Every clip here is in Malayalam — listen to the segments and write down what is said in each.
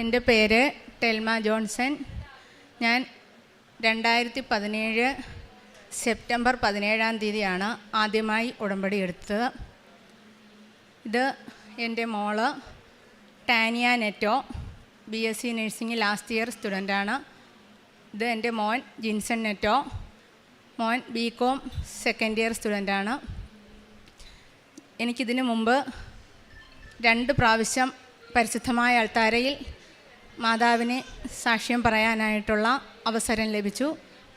എന്റെ പേര് ടെൽമ ജോൺസൺ. ഞാൻ രണ്ടായിരത്തി പതിനേഴ് സെപ്റ്റംബർ പതിനേഴാം തീയതിയാണ് ആദ്യമായി ഉടമ്പടി എടുത്തത്. ഇത് എന്റെ മോൾ Tania Neto B S C nursing last year സ്റ്റുഡന്റാണ്. ഇത് എന്റെ മോൻ ജിൻസൺ നെറ്റോ മോൻ ബി കോം സെക്കൻഡ് ഇയർ സ്റ്റുഡന്റാണ്. എനിക്കിതിനു മുമ്പ് രണ്ട് പ്രാവശ്യം പരിശുദ്ധമായ അൾത്താരയിൽ മാതാവിനെ സാക്ഷ്യം പറയാനായിട്ടുള്ള അവസരം ലഭിച്ചു.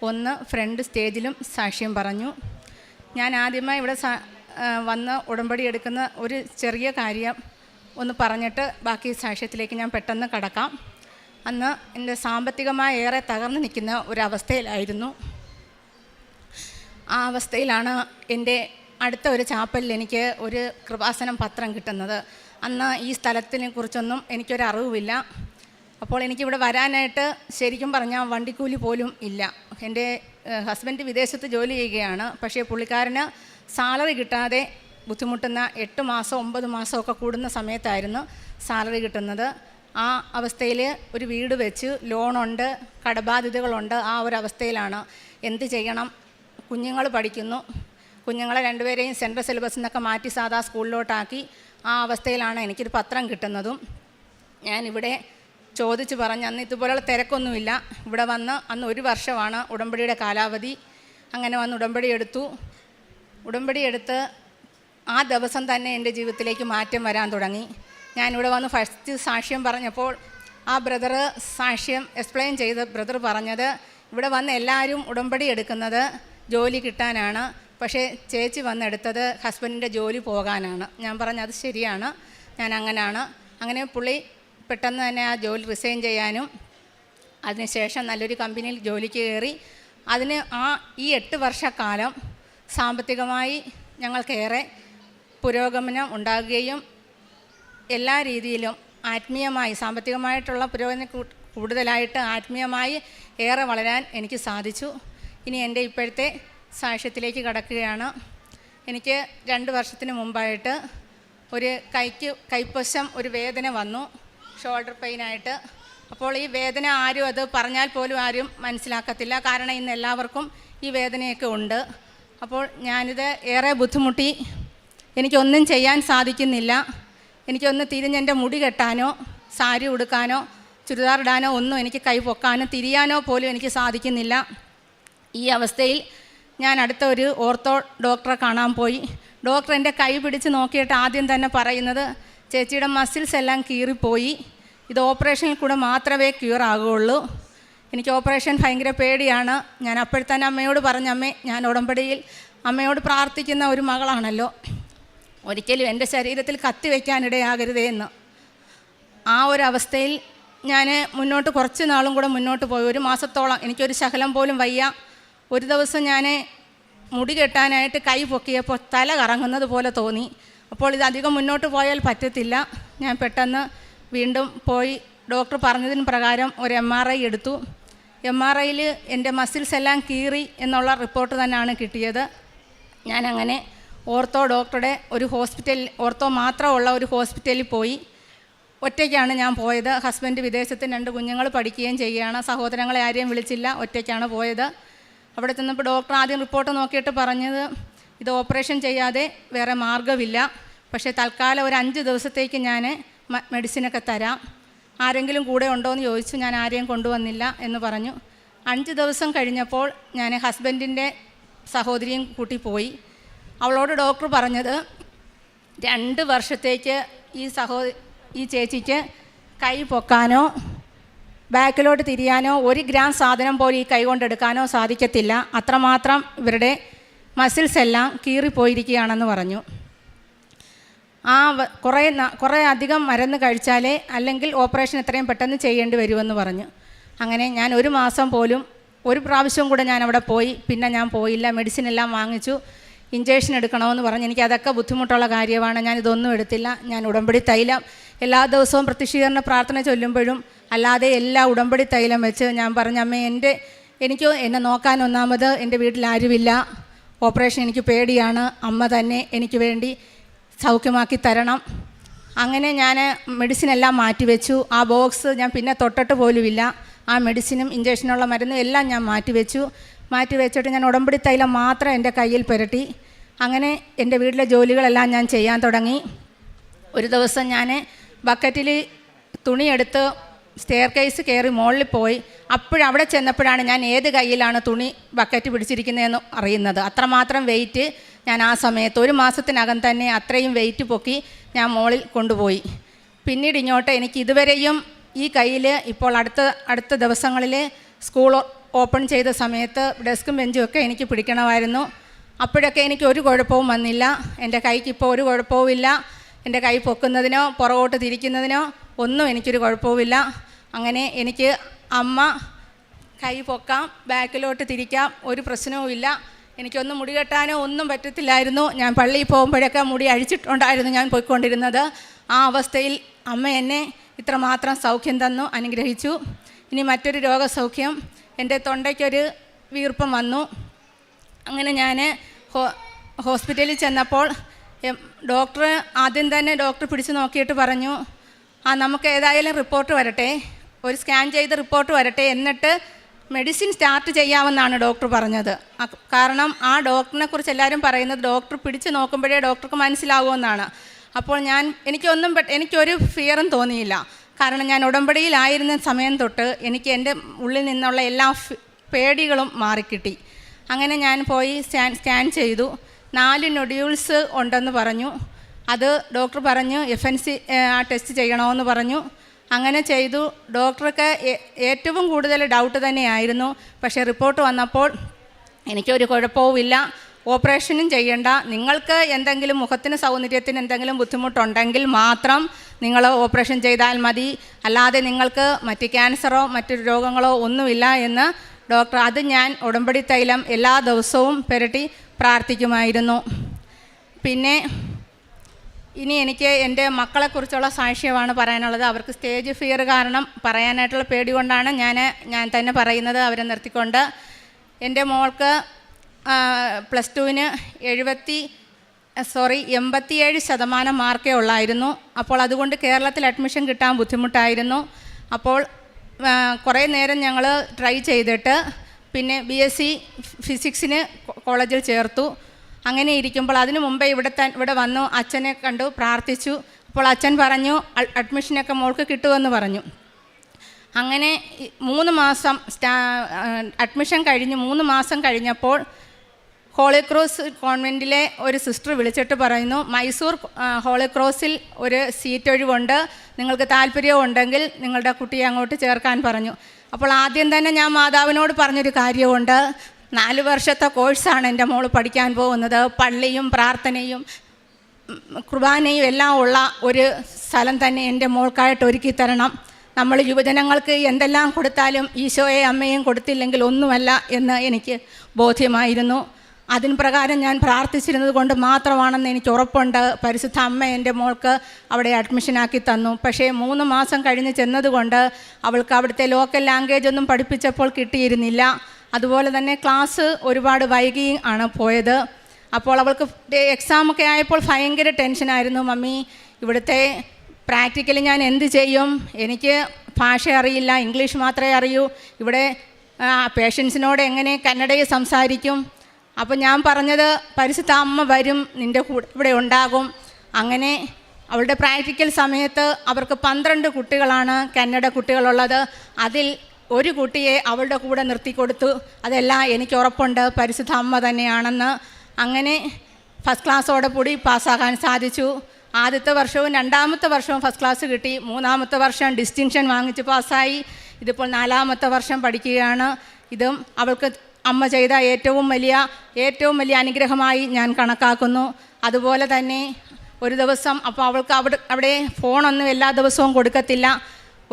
ഒന്ന് ഫ്രണ്ട് സ്റ്റേജിലും സാക്ഷ്യം പറഞ്ഞു. ഞാൻ ആദ്യമായി ഇവിടെ വന്ന് ഉടമ്പടി എടുക്കുന്ന ഒരു ചെറിയ കാര്യം ഒന്ന് പറഞ്ഞിട്ട് ബാക്കി സാക്ഷ്യത്തിലേക്ക് ഞാൻ പെട്ടെന്ന് കടക്കാം. അന്ന് എന്റെ സാമ്പത്തികമായി ഏറെ തകർന്നു നിൽക്കുന്ന ഒരവസ്ഥയിലായിരുന്നു ആ അവസ്ഥയിലാണ് എന്റെ അടുത്ത ഒരു ചാപ്പലിൽ എനിക്ക് ഒരു കൃപാസനം പത്രം കിട്ടുന്നത്. അന്ന് ഈ സ്ഥലത്തിനെ കുറിച്ചൊന്നും എനിക്കൊരു അറിവുമില്ല. അപ്പോൾ എനിക്കിവിടെ വരാനായിട്ട് ശരിക്കും പറഞ്ഞാൽ വണ്ടിക്കൂലി പോലും ഇല്ല. എന്റെ ഹസ്ബൻഡ് വിദേശത്ത് ജോലി ചെയ്യുകയാണ്. പക്ഷേ പുള്ളിക്കാരന് സാലറി കിട്ടാതെ ബുദ്ധിമുട്ടുന്ന എട്ട് മാസം ഒമ്പത് മാസമൊക്കെ കൂടുന്ന സമയത്തായിരുന്നു സാലറി കിട്ടുന്നത്. ആ അവസ്ഥയിൽ ഒരു വീട് വെച്ച് ലോണുണ്ട് കടബാധ്യതകളുണ്ട്. ആ ഒരു അവസ്ഥയിലാണ് എന്ത് ചെയ്യണം? കുഞ്ഞുങ്ങൾ പഠിക്കുന്നു. കുഞ്ഞുങ്ങളെ രണ്ടുപേരെയും സെൻട്രൽ സിലബസിൽ നിന്നൊക്കെ മാറ്റി സാധാ സ്കൂളിലോട്ടാക്കി. ആ അവസ്ഥയിലാണ് എനിക്കൊരു പത്രം കിട്ടുന്നതും. ഞാനിവിടെ ചോദിച്ച് പറഞ്ഞ് അന്ന് ഇതുപോലെയുള്ള തിരക്കൊന്നുമില്ല. ഇവിടെ വന്ന് അന്ന് ഒരു വർഷമാണ് ഉടമ്പടിയുടെ കാലാവധി. അങ്ങനെ വന്ന് ഉടമ്പടി എടുത്തു. ഉടമ്പടി എടുത്ത് ആ ദിവസം തന്നെ എന്റെ ജീവിതത്തിലേക്ക് മാറ്റം വരാൻ തുടങ്ങി. ഞാനിവിടെ വന്ന് ഫസ്റ്റ് സാക്ഷ്യം പറഞ്ഞപ്പോൾ ആ ബ്രദർ സാക്ഷ്യം എക്സ്പ്ലെയിൻ ചെയ്ത് ബ്രദർ പറഞ്ഞത് ഇവിടെ വന്ന് എല്ലാവരും ഉടമ്പടി എടുക്കുന്നത് ജോലി കിട്ടാനാണ്. പക്ഷേ ചേച്ചി വന്നെടുത്തത് ഹസ്ബൻഡിന്റെ ജോലി പോകാനാണ്. ഞാൻ പറഞ്ഞത് ശരിയാണ്. ഞാൻ അങ്ങനെയാണ് അങ്ങനെ പുള്ളി പെട്ടെന്ന് തന്നെ ആ ജോലി റിസൈൻ ചെയ്യാനും അതിനുശേഷം നല്ലൊരു കമ്പനിയിൽ ജോലിക്ക് കയറി. അതിന് ആ ഈ എട്ട് വർഷക്കാലം സാമ്പത്തികമായി ഞങ്ങൾക്കേറെ പുരോഗമനം ഉണ്ടാകുകയും എല്ലാ രീതിയിലും ആത്മീയമായി സാമ്പത്തികമായിട്ടുള്ള പുരോഗതി കൂടുതലായിട്ട് ആത്മീയമായി ഏറെ വളരാൻ എനിക്ക് സാധിച്ചു. ഇനി എന്റെ ഇപ്പോഴത്തെ സാക്ഷ്യത്തിലേക്ക് കടക്കുകയാണ്. എനിക്ക് രണ്ട് വർഷത്തിന് മുമ്പായിട്ട് ഒരു കൈക്ക് കൈപ്പശം ഒരു വേദന വന്നു. ഷോൾഡർ പെയിൻ ആയിട്ട്. അപ്പോൾ ഈ വേദന ആരും അത് പറഞ്ഞാൽ പോലും ആരും മനസ്സിലാക്കത്തില്ല. കാരണം ഇന്ന് എല്ലാവർക്കും ഈ വേദനയൊക്കെ ഉണ്ട്. അപ്പോൾ ഞാനിത് ഏറെ ബുദ്ധിമുട്ടി. എനിക്കൊന്നും ചെയ്യാൻ സാധിക്കുന്നില്ല. എനിക്കൊന്ന് തിരിഞ്ഞെന്റെ മുടി കെട്ടാനോ സാരി ഉടുക്കാനോ ചുരിദാർ ഇടാനോ ഒന്നും എനിക്ക് കൈ പൊക്കാനോ തിരിയാനോ പോലും എനിക്ക് സാധിക്കുന്നില്ല. ഈ അവസ്ഥയിൽ ഞാൻ അടുത്ത ഒരു ഓർത്തോ ഡോക്ടറെ കാണാൻ പോയി. ഡോക്ടർ എന്റെ കൈ പിടിച്ച് നോക്കിയിട്ട് ആദ്യം തന്നെ പറയുന്നത് ചേച്ചിയുടെ മസിൽസ് എല്ലാം കീറിപ്പോയി. ഇത് ഓപ്പറേഷനിൽ കൂടെ മാത്രമേ ക്യൂർ ആകുകയുള്ളൂ. എനിക്ക് ഓപ്പറേഷൻ ഭയങ്കര പേടിയാണ്. ഞാൻ അപ്പോഴത്തന്നെ അമ്മയോട് പറഞ്ഞ അമ്മേ ഞാൻ ഉടമ്പടിയിൽ അമ്മയോട് പ്രാർത്ഥിക്കുന്ന ഒരു മകളാണല്ലോ. ഒരിക്കലും എന്റെ ശരീരത്തിൽ കത്തി വയ്ക്കാനിടയാകരുതേ എന്ന്. ആ ഒരു അവസ്ഥയിൽ ഞാൻ മുന്നോട്ട് കുറച്ച് നാളും കൂടെ മുന്നോട്ട് പോയി. ഒരു മാസത്തോളം എനിക്കൊരു ശകലം പോലും വയ്യ. ഒരു ദിവസം ഞാൻ മുടി കെട്ടാനായിട്ട് കൈ പൊക്കിയപ്പോൾ തല കറങ്ങുന്നത് പോലെ തോന്നി. അപ്പോൾ ഇത് അധികം മുന്നോട്ട് പോയാൽ പറ്റത്തില്ല. ഞാൻ പെട്ടെന്ന് വീണ്ടും പോയി ഡോക്ടർ പറഞ്ഞതിന് പ്രകാരം ഒരു എം ആർ ഐ എടുത്തു. എം ആർ ഐയിൽ എന്റെ മസിൽസ് എല്ലാം കീറി എന്നുള്ള റിപ്പോർട്ട് തന്നെയാണ് കിട്ടിയത്. ഞാനങ്ങനെ ഓർത്തോ ഡോക്ടറുടെ ഒരു ഹോസ്പിറ്റലിൽ ഓർത്തോ മാത്രമുള്ള ഒരു ഹോസ്പിറ്റലിൽ പോയി. ഒറ്റയ്ക്കാണ് ഞാൻ പോയത്. ഹസ്ബൻഡ് വിദേശത്ത് രണ്ട് കുഞ്ഞുങ്ങൾ പഠിക്കുകയും ചെയ്യുകയാണ്. സഹോദരങ്ങളെ ആരെയും വിളിച്ചില്ല. ഒറ്റയ്ക്കാണ് പോയത്. അവിടെ ചെന്നപ്പോൾ ഡോക്ടർ ആദ്യം റിപ്പോർട്ട് നോക്കിയിട്ട് പറഞ്ഞത് ഇത് ഓപ്പറേഷൻ ചെയ്യാതെ വേറെ മാർഗമില്ല. പക്ഷേ തൽക്കാലം ഒരു അഞ്ച് ദിവസത്തേക്ക് ഞാൻ മെഡിസിനൊക്കെ തരാം. ആരെങ്കിലും കൂടെ ഉണ്ടോ എന്ന് ചോദിച്ചു. ഞാൻ ആരെയും കൊണ്ടുവന്നില്ല എന്ന് പറഞ്ഞു. അഞ്ച് ദിവസം കഴിഞ്ഞപ്പോൾ ഞാൻ ഹസ്ബൻഡിന്റെ സഹോദരിയും കൂട്ടി പോയി. അവളോട് ഡോക്ടർ പറഞ്ഞത് രണ്ട് വർഷത്തേക്ക് ഈ സഹോ ഈ ചേച്ചിക്ക് കൈ പൊക്കാനോ ബാക്കിലോട്ട് തിരിയാനോ ഒരു ഗ്രാം സാധനം പോലും ഈ കൈ കൊണ്ടെടുക്കാനോ സാധിക്കത്തില്ല. അത്രമാത്രം ഇവരുടെ മസിൽസ് എല്ലാം കീറിപ്പോയിരിക്കുകയാണെന്ന് പറഞ്ഞു. ആ കുറേ കുറേ അധികം മരുന്ന് കഴിച്ചാലേ അല്ലെങ്കിൽ ഓപ്പറേഷൻ എത്രയും പെട്ടെന്ന് ചെയ്യേണ്ടി വരുമെന്ന് പറഞ്ഞു. അങ്ങനെ ഞാൻ ഒരു മാസം പോലും ഒരു പ്രാവശ്യം കൂടെ ഞാൻ അവിടെ പോയി. പിന്നെ ഞാൻ പോയില്ല. മെഡിസിൻ എല്ലാം വാങ്ങിച്ചു. ഇഞ്ചക്ഷൻ എടുക്കണമെന്ന് പറഞ്ഞ്. എനിക്ക് അതൊക്കെ ബുദ്ധിമുട്ടുള്ള കാര്യമാണ്. ഞാൻ ഇതൊന്നും എടുത്തില്ല. ഞാൻ ഉടമ്പടി തൈലം എല്ലാ ദിവസവും പ്രത്യക്ഷീകരണ പ്രാർത്ഥന ചൊല്ലുമ്പോഴും അല്ലാതെ എല്ലാ ഉടമ്പടി തൈലം വെച്ച് ഞാൻ പറഞ്ഞ അമ്മ എന്റെ എനിക്ക് എന്നെ നോക്കാൻ ഒന്നാമത് എന്റെ വീട്ടിൽ ആരുമില്ല. ഓപ്പറേഷൻ എനിക്ക് പേടിയാണ്. അമ്മ തന്നെ എനിക്ക് വേണ്ടി സൗഖ്യമാക്കി തരണം. അങ്ങനെ ഞാൻ മെഡിസിൻ എല്ലാം മാറ്റിവെച്ചു ആ ബോക്സ് ഞാൻ പിന്നെ തൊട്ടിട്ട് പോലുമില്ല. ആ മെഡിസിനും ഇഞ്ചക്ഷനുള്ള മരുന്നും എല്ലാം ഞാൻ മാറ്റിവെച്ചു മാറ്റി വെച്ചിട്ട് ഞാൻ ഉടമ്പടി തൈലം മാത്രം എന്റെ കയ്യിൽ പുരട്ടി. അങ്ങനെ എന്റെ വീട്ടിലെ ജോലികളെല്ലാം ഞാൻ ചെയ്യാൻ തുടങ്ങി. ഒരു ദിവസം ഞാൻ ബക്കറ്റിൽ തുണിയെടുത്ത് സ്റ്റെയർ കേസ് കയറി മുകളിൽ പോയി അപ്പോഴവിടെ ചെന്നപ്പോഴാണ് ഞാൻ ഏത് കയ്യിലാണ് തുണി ബക്കറ്റ് പിടിച്ചിരിക്കുന്നതെന്ന് അറിയുന്നത്. അത്രമാത്രം വെയിറ്റ് ഞാൻ ആ സമയത്ത് ഒരു മാസത്തിനകം തന്നെ അത്രയും വെയിറ്റ് പൊക്കി ഞാൻ മുകളിൽ കൊണ്ടുപോയി. പിന്നീട് ഇങ്ങോട്ട് എനിക്ക് ഇതുവരെയും ഈ കയ്യിൽ ഇപ്പോൾ അടുത്ത അടുത്ത ദിവസങ്ങളിൽ സ്കൂൾ ഓപ്പൺ ചെയ്ത സമയത്ത് ഡെസ്കും ബെഞ്ചും ഒക്കെ എനിക്ക് പിടിക്കണമായിരുന്നു. അപ്പോഴൊക്കെ എനിക്ക് ഒരു കുഴപ്പവും വന്നില്ല. എന്റെ കൈക്ക് ഇപ്പോൾ ഒരു കുഴപ്പവുമില്ല. എന്റെ കൈ പൊക്കുന്നതിനോ പുറകോട്ട് തിരിക്കുന്നതിനോ ഒന്നും എനിക്കൊരു കുഴപ്പവുമില്ല. അങ്ങനെ എനിക്ക് അമ്മ കൈ പൊക്കാം ബാക്കിലോട്ട് തിരിക്കാം ഒരു പ്രശ്നവുമില്ല. എനിക്കൊന്നും മുടി കെട്ടാനോ ഒന്നും പറ്റത്തില്ലായിരുന്നു. ഞാൻ പള്ളിയിൽ പോകുമ്പോഴൊക്കെ മുടി അഴിച്ചിട്ടുണ്ടായിരുന്നു ഞാൻ പോയിക്കൊണ്ടിരുന്നത്. ആ അവസ്ഥയിൽ അമ്മ എന്നെ ഇത്രമാത്രം സൗഖ്യം തന്നു അനുഗ്രഹിച്ചു. ഇനി മറ്റൊരു രോഗസൗഖ്യം. എന്റെ തൊണ്ടയ്ക്കൊരു വീർപ്പം വന്നു. അങ്ങനെ ഞാൻ ഹോ ഹോസ്പിറ്റലിൽ ചെന്നപ്പോൾ ഡോക്ടർ ആദ്യം തന്നെ ഡോക്ടർ പിടിച്ചു നോക്കിയിട്ട് പറഞ്ഞു ആ നമുക്ക് ഏതായാലും റിപ്പോർട്ട് വരട്ടെ. ഒരു സ്കാൻ ചെയ്ത് റിപ്പോർട്ട് വരട്ടെ എന്നിട്ട് മെഡിസിൻ സ്റ്റാർട്ട് ചെയ്യാമെന്നാണ് ഡോക്ടർ പറഞ്ഞത്. കാരണം ആ ഡോക്ടറിനെ കുറിച്ച് എല്ലാവരും പറയുന്നത് ഡോക്ടർ പിടിച്ച് നോക്കുമ്പോഴേ ഡോക്ടർക്ക് മനസ്സിലാവുമെന്നാണ് അപ്പോൾ ഞാൻ എനിക്കൊന്നും എനിക്കൊരു ഫിയറും തോന്നിയില്ല. കാരണം ഞാൻ ഉടമ്പടിയിലായിരുന്ന സമയം തൊട്ട് എനിക്ക് എന്റെ ഉള്ളിൽ നിന്നുള്ള എല്ലാ പേടികളും മാറിക്കിട്ടി. അങ്ങനെ ഞാൻ പോയി സ്കാൻ സ്കാൻ ചെയ്തു. നാല് നൊഡ്യൂൾസ് ഉണ്ടെന്ന് പറഞ്ഞു. അത് ഡോക്ടർ പറഞ്ഞു എഫ് എൻ സി ആ ടെസ്റ്റ് ചെയ്യണമെന്ന് പറഞ്ഞു. അങ്ങനെ ചെയ്തു. ഡോക്ടർക്ക് ഏറ്റവും കൂടുതൽ ഡൗട്ട് തന്നെയായിരുന്നു. പക്ഷേ റിപ്പോർട്ട് വന്നപ്പോൾ എനിക്കൊരു കുഴപ്പവുമില്ല. ഓപ്പറേഷനും ചെയ്യണ്ട. നിങ്ങൾക്ക് എന്തെങ്കിലും മുഖത്തിന് സൗന്ദര്യത്തിന് എന്തെങ്കിലും ബുദ്ധിമുട്ടുണ്ടെങ്കിൽ മാത്രം നിങ്ങൾ ഓപ്പറേഷൻ ചെയ്താൽ മതി. അല്ലാതെ നിങ്ങൾക്ക് മറ്റ് ക്യാൻസറോ മറ്റു രോഗങ്ങളോ ഒന്നുമില്ല എന്ന് ഡോക്ടർ അത് ഞാൻ ഉടമ്പടി തൈലം എല്ലാ ദിവസവും പുരട്ടി പ്രാർത്ഥിക്കുമായിരുന്നു. പിന്നെ ഇനി എനിക്ക് എന്റെ മക്കളെക്കുറിച്ചുള്ള സാക്ഷ്യമാണ് പറയാനുള്ളത്. അവർക്ക് സ്റ്റേജ് ഫിയർ കാരണം പറയാനായിട്ടുള്ള പേടി കൊണ്ടാണ് ഞാൻ ഞാൻ തന്നെ പറയുന്നത് അവരെ നിർത്തിക്കൊണ്ട്. എന്റെ മോൾക്ക് പ്ലസ് ടുവിന് എഴുപത്തി സോറി എൺപത്തിയേഴ് ശതമാനം മാർക്കേ ഉള്ളായിരുന്നു. അപ്പോൾ അതുകൊണ്ട് കേരളത്തിൽ അഡ്മിഷൻ കിട്ടാൻ ബുദ്ധിമുട്ടായിരുന്നു. അപ്പോൾ കുറേ നേരം ഞങ്ങൾ ട്രൈ ചെയ്തിട്ട് പിന്നെ ബി എസ് സി ഫിസിക്സിന് കോളേജിൽ ചേർത്തു. അങ്ങനെ ഇരിക്കുമ്പോൾ അതിനു മുമ്പേ ഇവിടെ തന്നെ ഇവിടെ വന്നു അച്ഛനെ കണ്ടു പ്രാർത്ഥിച്ചു. അപ്പോൾ അച്ഛൻ പറഞ്ഞു അഡ്മിഷനൊക്കെ മോൾക്ക് കിട്ടുമെന്ന് പറഞ്ഞു. അങ്ങനെ മൂന്ന് മാസം സ്റ്റാ അഡ്മിഷൻ കഴിഞ്ഞ് മൂന്ന് മാസം കഴിഞ്ഞപ്പോൾ ഹോളി ക്രോസ് കോൺവെന്റിലെ ഒരു സിസ്റ്റർ വിളിച്ചിട്ട് പറയുന്നു മൈസൂർ ഹോളി ക്രോസിൽ ഒരു സീറ്റ് ഒഴിവുണ്ട് നിങ്ങൾക്ക് താല്പര്യമുണ്ടെങ്കിൽ നിങ്ങളുടെ കുട്ടിയെ അങ്ങോട്ട് ചേർക്കാൻ പറഞ്ഞു. അപ്പോൾ ആദ്യം തന്നെ ഞാൻ മാതാവിനോട് പറഞ്ഞൊരു കാര്യമുണ്ട് നാല് വർഷത്തെ കോഴ്സാണ് എന്റെ മോൾ പഠിക്കാൻ പോകുന്നത്. പള്ളിയും പ്രാർത്ഥനയും കുർബാനയും എല്ലാം ഉള്ള ഒരു സ്ഥലം തന്നെ എന്റെ മോൾക്കായിട്ട് ഒരുക്കി തരണം. നമ്മൾ യുവജനങ്ങൾക്ക് എന്തെല്ലാം കൊടുത്താലും ഈശോയെ അമ്മയും കൊടുത്തില്ലെങ്കിൽ ഒന്നുമല്ല എന്ന് എനിക്ക് ബോധ്യമായിരുന്നു. അതിന് പ്രകാരം ഞാൻ പ്രാർത്ഥിച്ചിരുന്നത് കൊണ്ട് മാത്രമാണെന്ന് എനിക്ക് ഉറപ്പുണ്ട്. പരിശുദ്ധ അമ്മ എന്റെ മോൾക്ക് അവിടെ അഡ്മിഷനാക്കി തന്നു. പക്ഷേ മൂന്ന് മാസം കഴിഞ്ഞ് ചെന്നതുകൊണ്ട് അവൾക്ക് അവിടുത്തെ ലോക്കൽ ലാംഗ്വേജ് ഒന്നും പഠിപ്പിച്ചപ്പോൾ കിട്ടിയിരുന്നില്ല. അതുപോലെ തന്നെ ക്ലാസ് ഒരുപാട് വൈകി ആണ് പോയത്. അപ്പോൾ അവൾക്ക് എക്സാമൊക്കെ ആയപ്പോൾ ഭയങ്കര ടെൻഷനായിരുന്നു മമ്മി ഇവിടുത്തെ പ്രാക്ടിക്കലി ഞാൻ എന്ത് ചെയ്യും? എനിക്ക് ഭാഷ അറിയില്ല ഇംഗ്ലീഷ് മാത്രമേ അറിയൂ. ഇവിടെ പേഷ്യൻസിനോട് എങ്ങനെ കന്നഡയിൽ സംസാരിക്കും? അപ്പോൾ ഞാൻ പറഞ്ഞത് പരിശുദ്ധ അമ്മ വരും നിന്റെ കൂടെ ഇവിടെ ഉണ്ടാകും. അങ്ങനെ അവളുടെ പ്രാക്ടിക്കൽ സമയത്ത് അവർക്ക് പന്ത്രണ്ട് കുട്ടികളാണ് കന്നഡ കുട്ടികളുള്ളത്. അതിൽ ഒരു കുട്ടിയെ അവളുടെ കൂടെ നിർത്തിക്കൊടുത്തു. അതെല്ലാം എനിക്ക് ഉറപ്പുണ്ട്. പരിശുദ്ധ അമ്മ തന്നെയാണെന്ന്. അങ്ങനെ ഫസ്റ്റ് ക്ലാസ്സോടെ കൂടി പാസ്സാകാൻ സാധിച്ചു. ആദ്യത്തെ വർഷവും രണ്ടാമത്തെ വർഷവും ഫസ്റ്റ് ക്ലാസ് കിട്ടി. മൂന്നാമത്തെ വർഷം ഡിസ്റ്റിങ്ഷൻ വാങ്ങിച്ച് പാസ്സായി. ഇതിപ്പോൾ നാലാമത്തെ വർഷം പഠിക്കുകയാണ്. ഇതും അവൾക്ക് അമ്മ ചെയ്ത ഏറ്റവും വലിയ ഏറ്റവും വലിയ അനുഗ്രഹമായി ഞാൻ കണക്കാക്കുന്നു. അതുപോലെ തന്നെ ഒരു ദിവസം അപ്പോൾ അവൾക്ക് അവിടെ അവിടെ ഫോണൊന്നും എല്ലാ ദിവസവും കൊടുക്കത്തില്ല.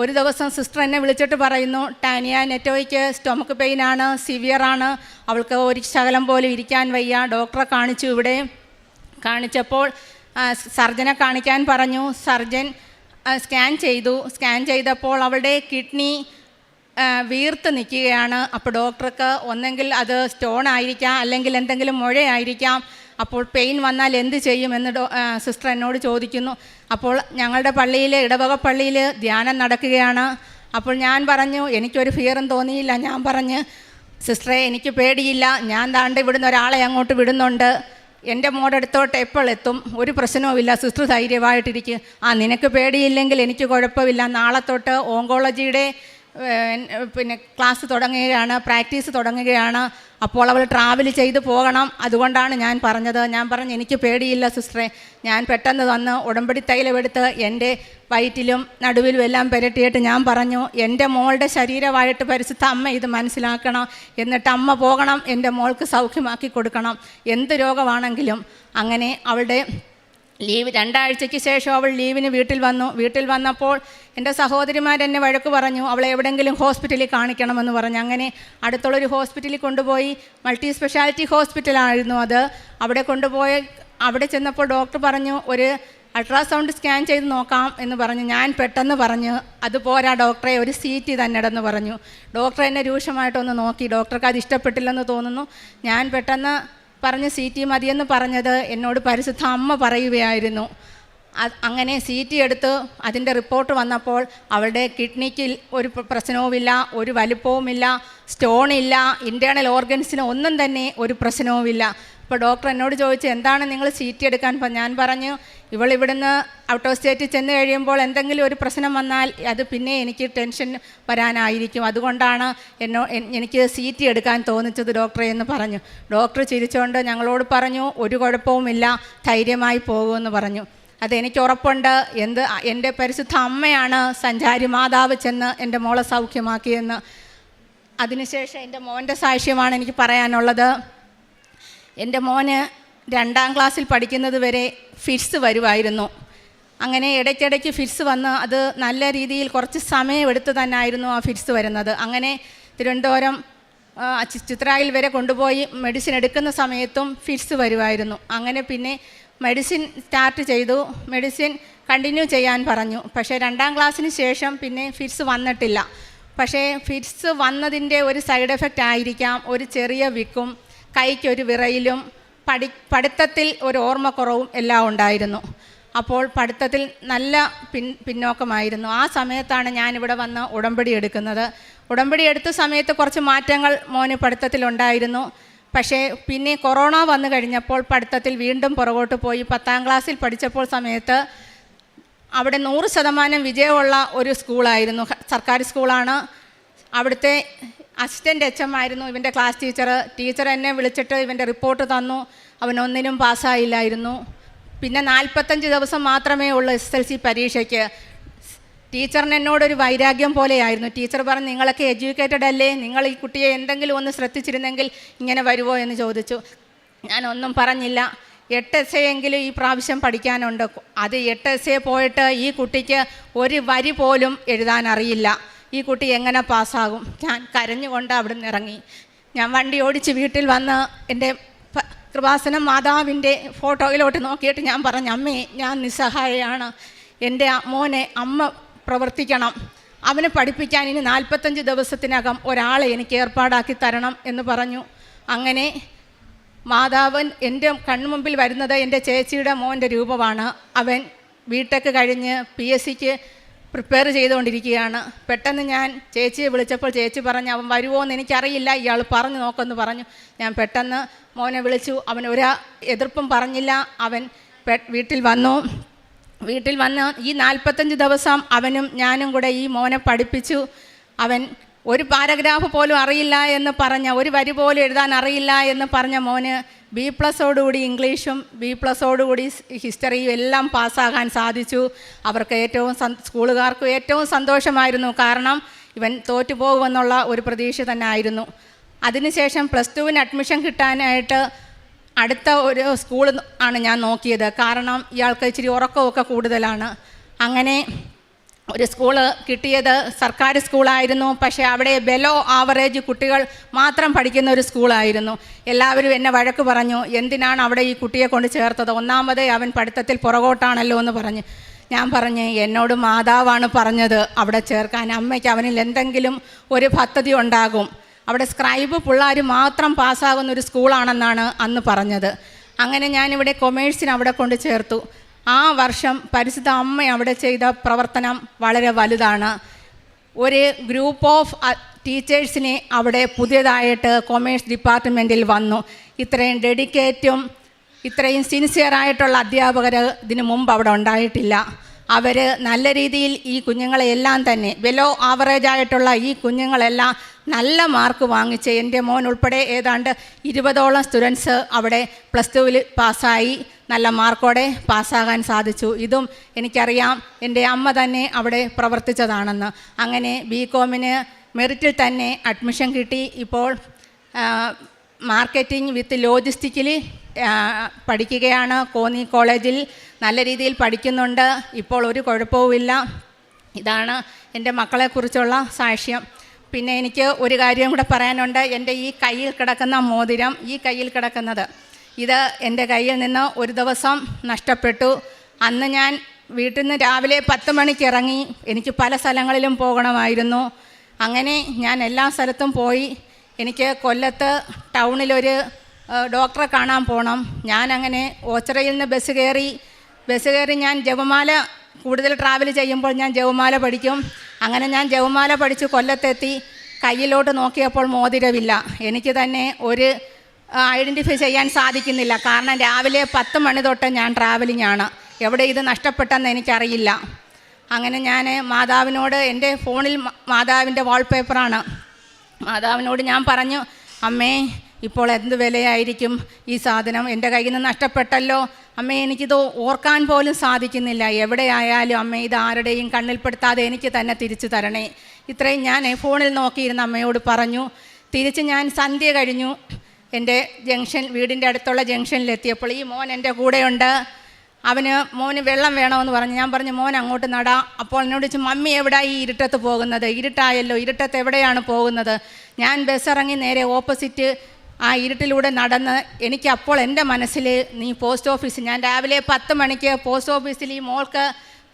ഒരു ദിവസം സിസ്റ്റർ എന്നെ വിളിച്ചിട്ട് പറയുന്നു ടാനിയ നെറ്റോയ്ക്ക് സ്റ്റൊമക്ക് പെയിനാണ് സിവിയറാണ് അവൾക്ക് ഒരു ശകലം പോലും ഇരിക്കാൻ വയ്യ. ഡോക്ടറെ കാണിച്ചു ഇവിടെ. കാണിച്ചപ്പോൾ സർജനെ കാണിക്കാൻ പറഞ്ഞു. സർജൻ സ്കാൻ ചെയ്തു. സ്കാൻ ചെയ്തപ്പോൾ അവളുടെ കിഡ്നി വീർത്ത് നിൽക്കുകയാണ്. അപ്പോൾ ഡോക്ടർക്ക് ഒന്നെങ്കിൽ അത് സ്റ്റോൺ ആയിരിക്കാം അല്ലെങ്കിൽ എന്തെങ്കിലും മുഴയായിരിക്കാം. അപ്പോൾ പെയിൻ വന്നാൽ എന്ത് ചെയ്യും എന്ന് സിസ്റ്റർ എന്നോട് ചോദിക്കുന്നു. അപ്പോൾ ഞങ്ങളുടെ പള്ളിയിൽ ഇടവക പള്ളിയിൽ ധ്യാനം നടക്കുകയാണ്. അപ്പോൾ ഞാൻ പറഞ്ഞു എനിക്കൊരു ഫിയറും തോന്നിയില്ല ഞാൻ പറഞ്ഞ്. സിസ്റ്ററെ എനിക്ക് പേടിയില്ല. ഞാൻ താണ്ട് ഇവിടുന്ന് ഒരാളെ അങ്ങോട്ട് വിടുന്നുണ്ട്. എന്റെ മോടടുത്തോട്ട് എപ്പോൾ എത്തും? ഒരു പ്രശ്നവുമില്ല സിസ്റ്റർ ധൈര്യമായിട്ടിരിക്കും. ആ നിനക്ക് പേടിയില്ലെങ്കിൽ എനിക്ക് കുഴപ്പമില്ല. നാളെ തൊട്ട് ഓങ്കോളജിയുടെ പിന്നെ ക്ലാസ് തുടങ്ങുകയാണ് പ്രാക്ടീസ് തുടങ്ങുകയാണ്. അപ്പോൾ അവൾ ട്രാവൽ ചെയ്ത് പോകണം. അതുകൊണ്ടാണ് ഞാൻ പറഞ്ഞത്. ഞാൻ പറഞ്ഞു എനിക്ക് പേടിയില്ല സിസ്റ്ററെ ഞാൻ പെട്ടെന്ന് വന്ന് ഉടമ്പടി തൈലമെടുത്ത് എന്റെ വയറ്റിലും നടുവിലും എല്ലാം പുരട്ടിയിട്ട് ഞാൻ പറഞ്ഞു എന്റെ മോളുടെ ശരീരമായിട്ട് പരിശുദ്ധ അമ്മ ഇത് മനസ്സിലാക്കണം. എന്നിട്ട് അമ്മ പോകണം എന്റെ മോൾക്ക് സൗഖ്യമാക്കി കൊടുക്കണം. എന്ത് രോഗമാണെങ്കിലും. അങ്ങനെ അവളുടെ ലീവ് രണ്ടാഴ്ചയ്ക്ക് ശേഷം അവൾ ലീവിന് വീട്ടിൽ വന്നു. വീട്ടിൽ വന്നപ്പോൾ എന്റെ സഹോദരിമാരെന്നെ വഴക്ക് പറഞ്ഞു. അവളെ എവിടെയെങ്കിലും ഹോസ്പിറ്റലിൽ കാണിക്കണമെന്ന് പറഞ്ഞു. അങ്ങനെ അടുത്തുള്ളൊരു ഹോസ്പിറ്റലിൽ കൊണ്ടുപോയി. മൾട്ടി സ്പെഷ്യാലിറ്റി ഹോസ്പിറ്റലായിരുന്നു അത്. അവിടെ കൊണ്ടുപോയ അവിടെ ചെന്നപ്പോൾ ഡോക്ടർ പറഞ്ഞു ഒരു അൾട്രാസൗണ്ട് സ്കാൻ ചെയ്ത് നോക്കാം എന്ന് പറഞ്ഞു. ഞാൻ പെട്ടെന്ന് പറഞ്ഞു അത് പോരാ ഡോക്ടറെ ഒരു സീറ്റ് തന്നെടന്ന് പറഞ്ഞു. ഡോക്ടർ എന്നെ രൂക്ഷമായിട്ടൊന്ന് നോക്കി. ഡോക്ടർക്ക് അത് ഇഷ്ടപ്പെട്ടില്ലെന്ന് തോന്നുന്നു. ഞാൻ പെട്ടെന്ന് പറഞ്ഞ് സി ടി മതിയെന്ന് പറഞ്ഞത് എന്നോട് പരിശുദ്ധ അമ്മ പറയുകയായിരുന്നു. അങ്ങനെ സി ടി എടുത്ത് അതിന്റെ റിപ്പോർട്ട് വന്നപ്പോൾ അവളുടെ കിഡ്നിക്ക് ഒരു പ്രശ്നവുമില്ല ഒരു വലിപ്പവുമില്ല സ്റ്റോണില്ല ഇന്റേർണൽ ഓർഗൻസിന് ഒന്നും തന്നെ ഒരു പ്രശ്നവുമില്ല. അപ്പോൾ ഡോക്ടർ എന്നോട് ചോദിച്ചു എന്താണ് നിങ്ങൾ സി ടി എടുക്കാൻ ഞാൻ പറഞ്ഞു ഇവൾ ഇവിടുന്ന് ഔട്ട് ഓഫ് സ്റ്റേറ്റ് ചെന്ന് കഴിയുമ്പോൾ എന്തെങ്കിലും ഒരു പ്രശ്നം വന്നാൽ അത് പിന്നെ എനിക്ക് ടെൻഷൻ വരാനായിരിക്കും. അതുകൊണ്ടാണ് എന്നോ എനിക്ക് സി ടി എടുക്കാൻ തോന്നിച്ചത് ഡോക്ടറെ എന്ന് പറഞ്ഞു. ഡോക്ടർ ചിരിച്ചുകൊണ്ട് ഞങ്ങളോട് പറഞ്ഞു ഒരു കുഴപ്പവുമില്ല ധൈര്യമായി പോകുമെന്ന് പറഞ്ഞു. അതെനിക്ക് ഉറപ്പുണ്ട്. എന്ത് എന്റെ പരിശുദ്ധ അമ്മയാണ് സഞ്ചാരി മാതാവ് ചെന്ന് എന്റെ മോളെ സൗഖ്യമാക്കിയെന്ന്. അതിനുശേഷം എന്റെ മോന്റെ സാക്ഷ്യമാണ് എനിക്ക് പറയാനുള്ളത്. എന്റെ മോന് രണ്ടാം ക്ലാസ്സിൽ പഠിക്കുന്നത് വരെ ഫിറ്റ്സ് വരുമായിരുന്നു അങ്ങനെ ഇടയ്ക്കിടയ്ക്ക് ഫിറ്റ്സ് വന്ന് അത് നല്ല രീതിയിൽ കുറച്ച് സമയമെടുത്ത് തന്നെയായിരുന്നു ആ ഫിറ്റ്സ് വരുന്നത്. അങ്ങനെ തിരുവനന്തപുരം ചിത്രായിൽ വരെ കൊണ്ടുപോയി മെഡിസിൻ എടുക്കുന്ന സമയത്തും ഫിറ്റ്സ് വരുമായിരുന്നു അങ്ങനെ പിന്നെ മെഡിസിൻ സ്റ്റാർട്ട് ചെയ്തു. മെഡിസിൻ കണ്ടിന്യൂ ചെയ്യാൻ പറഞ്ഞു. പക്ഷേ രണ്ടാം ക്ലാസ്സിന് ശേഷം പിന്നെ ഫിറ്റ്സ് വന്നിട്ടില്ല. പക്ഷേ ഫിറ്റ്സ് വന്നതിന്റെ ഒരു സൈഡ് എഫക്റ്റ് ആയിരിക്കാം ഒരു ചെറിയ വിക്കും കൈക്കൊരു വിറയിലും പഠി പഠിത്തത്തിൽ ഒരു ഓർമ്മക്കുറവും എല്ലാം ഉണ്ടായിരുന്നു. അപ്പോൾ പഠിത്തത്തിൽ നല്ല പിൻ പിന്നോക്കമായിരുന്നു. ആ സമയത്താണ് ഞാനിവിടെ വന്ന് ഉടമ്പടി എടുക്കുന്നത്. ഉടമ്പടി എടുത്ത സമയത്ത് കുറച്ച് മാറ്റങ്ങൾ മോന് പഠിത്തത്തിലുണ്ടായിരുന്നു പക്ഷേ പിന്നെ കൊറോണ വന്നു കഴിഞ്ഞപ്പോൾ പഠിത്തത്തിൽ വീണ്ടും പുറകോട്ട് പോയി. പത്താം ക്ലാസ്സിൽ പഠിച്ചപ്പോൾ സമയത്ത് അവിടെ നൂറ് ശതമാനം വിജയമുള്ള ഒരു സ്കൂളായിരുന്നു. സർക്കാർ സ്കൂളാണ്. അവിടുത്തെ അസിസ്റ്റന്റ് എച്ച് എം ആയിരുന്നു ഇവന്റെ ക്ലാസ് ടീച്ചർ ടീച്ചർ എന്നെ വിളിച്ചിട്ട് ഇവന്റെ റിപ്പോർട്ട് തന്നു. അവൻ ഒന്നിനും പാസ്സായില്ലായിരുന്നു. പിന്നെ നാൽപ്പത്തഞ്ച് ദിവസം മാത്രമേ ഉള്ളൂ എസ് എൽ സി പരീക്ഷയ്ക്ക്. ടീച്ചറിന് എന്നോടൊരു വൈരാഗ്യം പോലെയായിരുന്നു. ടീച്ചർ പറഞ്ഞു നിങ്ങളൊക്കെ എഡ്യൂക്കേറ്റഡ് അല്ലേ? നിങ്ങൾ ഈ കുട്ടിയെ എന്തെങ്കിലും ഒന്ന് ശ്രദ്ധിച്ചിരുന്നെങ്കിൽ ഇങ്ങനെ വരുമോ എന്ന് ചോദിച്ചു. ഞാൻ ഒന്നും പറഞ്ഞില്ല. എട്ട് എസ് എങ്കിലും ഈ പ്രാവശ്യം പഠിക്കാനുണ്ട്. അത് എട്ട് എസ് എ പോയിട്ട് ഈ കുട്ടിക്ക് ഒരു വരി പോലും എഴുതാൻ അറിയില്ല. ഈ കുട്ടി എങ്ങനെ പാസ്സാകും? ഞാൻ കരഞ്ഞുകൊണ്ട് അവിടെ നിന്ന് ഇറങ്ങി. ഞാൻ വണ്ടി ഓടിച്ച് വീട്ടിൽ വന്ന് എന്റെ കൃപാസനം മാതാവിന്റെ ഫോട്ടോയിലോട്ട് നോക്കിയിട്ട് ഞാൻ പറഞ്ഞു അമ്മേ ഞാൻ നിസ്സഹായയാണ് എന്റെ മോനെ അമ്മ പ്രവർത്തിക്കണം. അവനെ പഠിപ്പിക്കാൻ ഇനി നാൽപ്പത്തഞ്ച് ദിവസത്തിനകം ഒരാളെ എനിക്ക് ഏർപ്പാടാക്കി തരണം എന്ന് പറഞ്ഞു. അങ്ങനെ മാതാവൻ എന്റെ കൺമുമ്പിൽ വരുന്നത് എന്റെ ചേച്ചിയുടെ മോന്റെ രൂപമാണ്. അവൻ ബിടെക് കഴിഞ്ഞ് പി എസ് സിക്ക് പ്രിപ്പയർ ചെയ്തുകൊണ്ടിരിക്കുകയാണ്. പെട്ടെന്ന് ഞാൻ ചേച്ചിയെ വിളിച്ചപ്പോൾ ചേച്ചി പറഞ്ഞു അവൻ വരുമോ എന്ന് എനിക്കറിയില്ല. ഇയാൾ പറഞ്ഞു നോക്കുമെന്ന് പറഞ്ഞു. ഞാൻ പെട്ടെന്ന് മോനെ വിളിച്ചു. അവൻ ഒരു എതിർപ്പും പറഞ്ഞില്ല. അവൻ വീട്ടിൽ വന്നു. വീട്ടിൽ വന്ന് ഈ നാൽപ്പത്തഞ്ച് ദിവസം അവനും ഞാനും കൂടെ ഈ മോനെ പഠിപ്പിച്ചു. അവൻ ഒരു പാരഗ്രാഫ് പോലും അറിയില്ല എന്ന് പറഞ്ഞ ഒരു വരി പോലും എഴുതാൻ അറിയില്ല എന്ന് പറഞ്ഞ മോന് ബി പ്ലസോടുകൂടി ഇംഗ്ലീഷും ബി പ്ലസോടുകൂടി ഹിസ്റ്ററിയും എല്ലാം പാസ്സാകാൻ സാധിച്ചു. അവർക്ക് ഏറ്റവും സ്കൂളുകാർക്ക് ഏറ്റവും സന്തോഷമായിരുന്നു. കാരണം ഇവൻ തോറ്റുപോകുമെന്നുള്ള ഒരു പ്രതീക്ഷ തന്നെ ആയിരുന്നു. അതിനുശേഷം പ്ലസ് ടുവിന് അഡ്മിഷൻ കിട്ടാനായിട്ട് അടുത്ത ഒരു സ്കൂൾ ആണ് ഞാൻ നോക്കിയത്. കാരണം ഇയാൾക്ക് ഇച്ചിരി ഉറക്കമൊക്കെ കൂടുതലാണ്. അങ്ങനെ ഒരു സ്കൂൾ കിട്ടിയത് സർക്കാർ സ്കൂളായിരുന്നു. പക്ഷേ അവിടെ ബെലോ ആവറേജ് കുട്ടികൾ മാത്രം പഠിക്കുന്ന ഒരു സ്കൂളായിരുന്നു. എല്ലാവരും എന്നെ വഴക്ക് പറഞ്ഞു എന്തിനാണ് അവിടെ ഈ കുട്ടിയെ കൊണ്ട് ചേർത്തത്? ഒന്നാമതേ അവൻ പഠിത്തത്തിൽ പുറകോട്ടാണല്ലോ എന്ന് പറഞ്ഞ്. ഞാൻ പറഞ്ഞ് എന്നോട് മാതാവാണ് പറഞ്ഞത് അവിടെ ചേർക്കാൻ. അമ്മയ്ക്ക് അവനിൽ എന്തെങ്കിലും ഒരു പദ്ധതി ഉണ്ടാകും. അവിടെ സ്ക്രൈബ് പിള്ളേർ മാത്രം പാസ്സാകുന്ന ഒരു സ്കൂളാണെന്നാണ് അന്ന് പറഞ്ഞത്. അങ്ങനെ ഞാനിവിടെ കൊമേഴ്സിന് അവിടെ കൊണ്ട് ചേർത്തു. ആ വർഷം പരിശുദ്ധ അമ്മ അവിടെ ചെയ്ത പ്രവർത്തനം വളരെ വലുതാണ്. ഒരു ഗ്രൂപ്പ് ഓഫ് ടീച്ചേഴ്സിനെ അവിടെ പുതിയതായിട്ട് കൊമേഴ്സ് ഡിപ്പാർട്ട്മെന്റിൽ വന്നു. ഇത്രയും ഡെഡിക്കേറ്റും ഇത്രയും സിൻസിയറായിട്ടുള്ള അധ്യാപകർ ഇതിനു മുമ്പ് അവിടെ ഉണ്ടായിട്ടില്ല. അവർ നല്ല രീതിയിൽ ഈ കുഞ്ഞുങ്ങളെ എല്ലാം തന്നെ ബെലോ ആവറേജ് ആയിട്ടുള്ള ഈ കുഞ്ഞുങ്ങളെല്ലാം നല്ല മാർക്ക് വാങ്ങിച്ച് എന്റെ മോൻ ഉൾപ്പെടെ ഏതാണ്ട് ഇരുപതോളം സ്റ്റുഡൻസ് അവിടെ പ്ലസ് ടുവിൽ പാസ്സായി നല്ല മാർക്കോടെ പാസ്സാകാൻ സാധിച്ചു. ഇതും എനിക്കറിയാം. എന്റെ അമ്മ തന്നെ അവിടെ പ്രവർത്തിച്ചതാണെന്ന്. അങ്ങനെ ബി കോമിന് മെറിറ്റിൽ തന്നെ അഡ്മിഷൻ കിട്ടി. ഇപ്പോൾ മാർക്കറ്റിംഗ് വിത്ത് ലോജിസ്റ്റിക്കിൽ പഠിക്കുകയാണ്. കോന്നി കോളേജിൽ നല്ല രീതിയിൽ പഠിക്കുന്നുണ്ട്. ഇപ്പോൾ ഒരു കുഴപ്പവുമില്ല. ഇതാണ് എന്റെ മക്കളെക്കുറിച്ചുള്ള സാക്ഷ്യം. പിന്നെ എനിക്ക് ഒരു കാര്യം കൂടെ പറയാനുണ്ട്. എന്റെ ഈ കയ്യിൽ കിടക്കുന്ന മോതിരം ഈ കയ്യിൽ കിടക്കുന്നത് ഇത് എന്റെ കയ്യിൽ നിന്ന് ഒരു ദിവസം നഷ്ടപ്പെട്ടു. അന്ന് ഞാൻ വീട്ടിൽ നിന്ന് രാവിലെ പത്ത് മണിക്ക് ഇറങ്ങി. എനിക്ക് പല സ്ഥലങ്ങളിലും പോകണമായിരുന്നു. അങ്ങനെ ഞാൻ എല്ലാ സ്ഥലത്തും പോയി. എനിക്ക് കൊല്ലത്ത് ടൗണിലൊരു ഡോക്ടറെ കാണാൻ പോകണം ഞാൻ അങ്ങനെ ഓച്ചിറയിൽ നിന്ന് ബസ് കയറി. ബസ് കയറി ഞാൻ ജപമാല കൂടുതൽ ട്രാവൽ ചെയ്യുമ്പോൾ ഞാൻ ജപമാല പഠിക്കും. അങ്ങനെ ഞാൻ ജപമാല പഠിച്ച് കൊല്ലത്തെത്തി. കയ്യിലോട്ട് നോക്കിയപ്പോൾ മോതിരമില്ല എനിക്ക് തന്നെ ഒരു ഐഡന്റിഫൈ ചെയ്യാൻ സാധിക്കുന്നില്ല. കാരണം രാവിലെ പത്ത് മണി തൊട്ട് ഞാൻ ട്രാവലിംഗ് ആണ്. എവിടെ ഇത് നഷ്ടപ്പെട്ടെന്ന് എനിക്കറിയില്ല. അങ്ങനെ ഞാൻ മാതാവിനോട് എന്റെ ഫോണിൽ മാതാവിന്റെ വാൾപേപ്പറാണ് മാതാവിനോട് ഞാൻ പറഞ്ഞു അമ്മേ ഇപ്പോൾ എന്ത് വിലയായിരിക്കും ഈ സാധനം? എന്റെ കയ്യിൽ നിന്ന് നഷ്ടപ്പെട്ടല്ലോ. അമ്മേ എനിക്കിത് ഓർക്കാൻ പോലും സാധിക്കുന്നില്ല. എവിടെയായാലും അമ്മേ ഇത് ആരുടെയും കണ്ണിൽപ്പെടുത്താതെ എനിക്ക് തന്നെ തിരിച്ചു തരണേ. ഇത്രയും ഞാൻ ഫോണിൽ നോക്കിയിരുന്ന അമ്മയോട് പറഞ്ഞു. തിരിച്ച് ഞാൻ സന്ധ്യ കഴിഞ്ഞു. എന്റെ ജംഗ്ഷൻ വീടിന്റെ അടുത്തുള്ള ജംഗ്ഷനിലെത്തിയപ്പോൾ ഈ മോൻ എന്റെ കൂടെയുണ്ട്. അവന് മോന് വെള്ളം വേണമെന്ന് പറഞ്ഞു. ഞാൻ പറഞ്ഞു മോൻ അങ്ങോട്ട് നടാം. അപ്പോൾ എന്നോട് ചോദിച്ചു മമ്മി എവിടാ ഈ ഇരുട്ടത്ത് പോകുന്നത്? ഇരുട്ടായല്ലോ ഇരുട്ടത്ത് എവിടെയാണ് പോകുന്നത്? ഞാൻ ബസ്സിറങ്ങി നേരെ ഓപ്പോസിറ്റ് ആ ഇരുട്ടിലൂടെ നടന്ന് എനിക്ക് അപ്പോൾ എന്റെ മനസ്സിൽ നീ പോസ്റ്റ് ഓഫീസ് ഞാൻ രാവിലെ പത്ത് മണിക്ക് പോസ്റ്റ് ഓഫീസിൽ ഈ മോൾക്ക്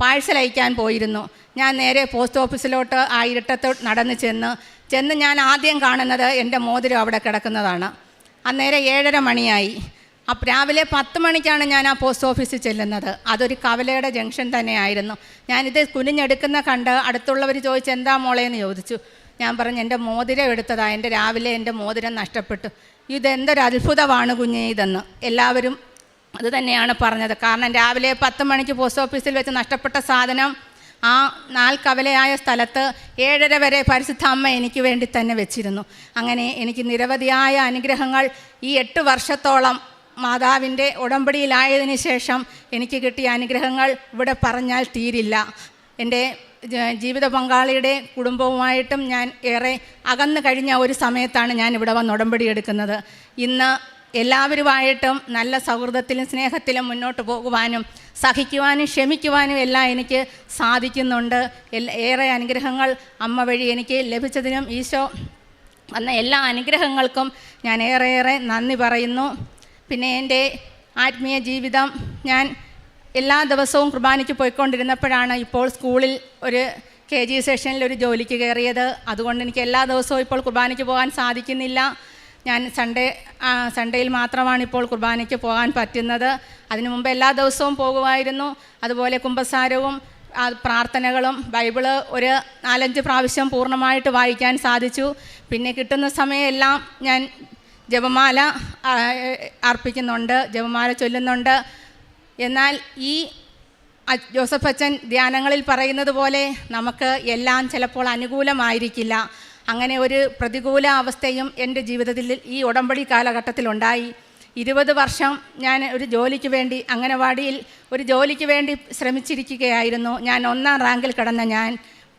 പാഴ്സൽ അയക്കാൻ പോയിരുന്നു. ഞാൻ നേരെ പോസ്റ്റ് ഓഫീസിലോട്ട് ആ ഇരുട്ടത്ത് നടന്ന് ചെന്ന് ചെന്ന് ഞാൻ ആദ്യം കാണുന്നത് എന്റെ മോതിരം അവിടെ കിടക്കുന്നതാണ്. അന്നേരം ഏഴര മണിയായി. അപ്പം രാവിലെ പത്ത് മണിക്കാണ് ഞാൻ ആ പോസ്റ്റ് ഓഫീസിൽ ചെല്ലുന്നത്. അതൊരു കവലയുടെ ജംഗ്ഷൻ തന്നെയായിരുന്നു. ഞാനിത് കുനിഞ്ഞെടുക്കുന്ന കണ്ട് അടുത്തുള്ളവർ ചോദിച്ചു എന്താ മോളെ? എന്ന് ചോദിച്ചു. ഞാൻ പറഞ്ഞു എന്റെ മോതിരം എടുത്തതാ. എന്റെ രാവിലെ എന്റെ മോതിരം നഷ്ടപ്പെട്ടു. ഇതെന്തൊരു അത്ഭുതമാണ് കുഞ്ഞേ ഇതെന്ന്. എല്ലാവരും അത് തന്നെയാണ് പറഞ്ഞത്. കാരണം രാവിലെ പത്ത് മണിക്ക് പോസ്റ്റ് ഓഫീസിൽ വെച്ച് നഷ്ടപ്പെട്ട സാധനം ആ നാൽക്കവലയായ സ്ഥലത്ത് ഏഴര വരെ പരിശുദ്ധ അമ്മ എനിക്ക് വേണ്ടി തന്നെ വെച്ചിരുന്നു. അങ്ങനെ എനിക്ക് നിരവധിയായ അനുഗ്രഹങ്ങൾ ഈ എട്ട് വർഷത്തോളം മാതാവിന്റെ ഉടമ്പടിയിലായതിനു ശേഷം എനിക്ക് കിട്ടിയ അനുഗ്രഹങ്ങൾ ഇവിടെ പറഞ്ഞാൽ തീരില്ല. എന്റെ ജീവിത പങ്കാളിയുടെ കുടുംബവുമായിട്ടും ഞാൻ ഏറെ അകന്നു കഴിഞ്ഞ ഒരു സമയത്താണ് ഞാൻ ഇവിടെ വന്ന് ഉടമ്പടി എടുക്കുന്നത്. ഇന്ന് എല്ലാവരുമായിട്ടും നല്ല സൗഹൃദത്തിലും സ്നേഹത്തിലും മുന്നോട്ട് പോകുവാനും സഹിക്കുവാനും ക്ഷമിക്കുവാനും എല്ലാം എനിക്ക് സാധിക്കുന്നുണ്ട്. ഏറെ അനുഗ്രഹങ്ങൾ അമ്മ വഴി എനിക്ക് ലഭിച്ചതിനും ഈശോ വന്ന എല്ലാ അനുഗ്രഹങ്ങൾക്കും ഞാൻ ഏറെയേറെ നന്ദി പറയുന്നു. പിന്നെ എന്റെ ആത്മീയ ജീവിതം ഞാൻ എല്ലാ ദിവസവും കുർബാനയ്ക്ക് പോയിക്കൊണ്ടിരുന്നപ്പോഴാണ് ഇപ്പോൾ സ്കൂളിൽ ഒരു കെ ജി സെഷനിൽ ഒരു ജോലിക്ക് കയറിയത്. അതുകൊണ്ട് എനിക്ക് എല്ലാ ദിവസവും ഇപ്പോൾ കുർബാനയ്ക്ക് പോകാൻ സാധിക്കുന്നില്ല. ഞാൻ സൺഡേ സൺഡേയിൽ മാത്രമാണ് ഇപ്പോൾ കുർബാനയ്ക്ക് പോകാൻ പറ്റുന്നത്. അതിനു മുമ്പ് എല്ലാ ദിവസവും പോകുമായിരുന്നു. അതുപോലെ കുംഭസാരവും പ്രാർത്ഥനകളും ബൈബിൾ ഒരു നാലഞ്ച് പ്രാവശ്യം പൂർണമായിട്ട് വായിക്കാൻ സാധിച്ചു. പിന്നെ കിട്ടുന്ന സമയമെല്ലാം ഞാൻ ജപമാല അർപ്പിക്കുന്നുണ്ട് ജപമാല ചൊല്ലുന്നുണ്ട്. എന്നാൽ ഈ ജോസഫ് അച്ഛൻ ധ്യാനങ്ങളിൽ പറയുന്നത് പോലെ നമുക്ക് എല്ലാം ചിലപ്പോൾ അനുകൂലമായിരിക്കില്ല. അങ്ങനെ ഒരു പ്രതികൂല അവസ്ഥയും എന്റെ ജീവിതത്തിൽ ഈ ഉടമ്പടി കാലഘട്ടത്തിലുണ്ടായി. ഇരുപത് വർഷം ഞാൻ ഒരു ജോലിക്ക് വേണ്ടി അംഗനവാടിയിൽ ഒരു ജോലിക്ക് വേണ്ടി ശ്രമിച്ചിരിക്കുകയായിരുന്നു. ഞാൻ ഒന്നാം റാങ്കിൽ കിടന്ന ഞാൻ